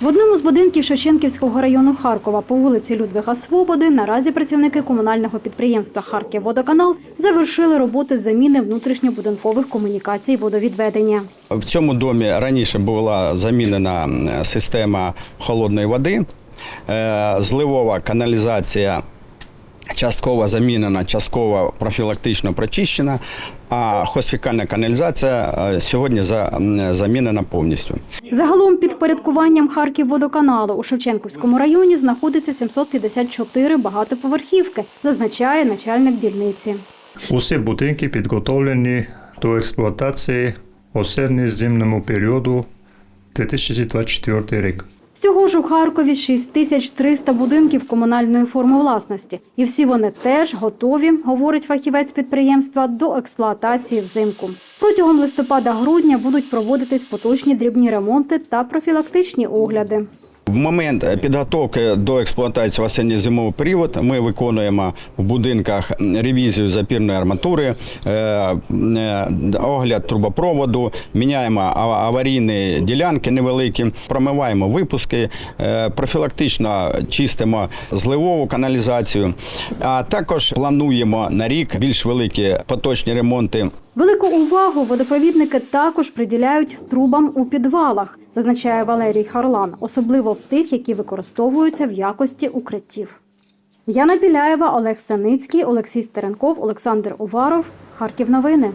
В одному з будинків Шевченківського району Харкова по вулиці Людвига Свободи наразі працівники комунального підприємства «Харківводоканал» завершили роботи з заміни внутрішньобудинкових комунікацій водовідведення. В цьому домі раніше була замінена система холодної води, Е, зливова каналізація частково замінена, частково профілактично прочищена, а хосфікальна каналізація е, сьогодні замінена повністю. Загалом під впорядкуванням Харківводоканалу у Шевченківському районі знаходиться 754 багатоповерхівки, зазначає начальник дільниці. Усі будинки підготовлені до експлуатації осінньо-зимному періоду 2024 рік. Всього ж у Харкові 6300 будинків комунальної форми власності. І всі вони теж готові, говорить фахівець підприємства, до експлуатації взимку. Протягом листопада-грудня будуть проводитись поточні дрібні ремонти та профілактичні огляди. В момент е, підготовки до експлуатації в осінньо-зимовий період ми виконуємо в будинках ревізію запірної арматури, е, е, огляд трубопроводу, міняємо аварійні ділянки невеликі, промиваємо випуски, профілактично чистимо зливову каналізацію, а також плануємо на рік більш великі поточні ремонти Велику увагу водопровідники також приділяють трубам у підвалах, зазначає Валерій Харлан, особливо в тих, які використовуються в якості укриттів. Яна Біляєва, Олег Саницький, Олексій Стеренков, Олександр Уваров. Харків новини.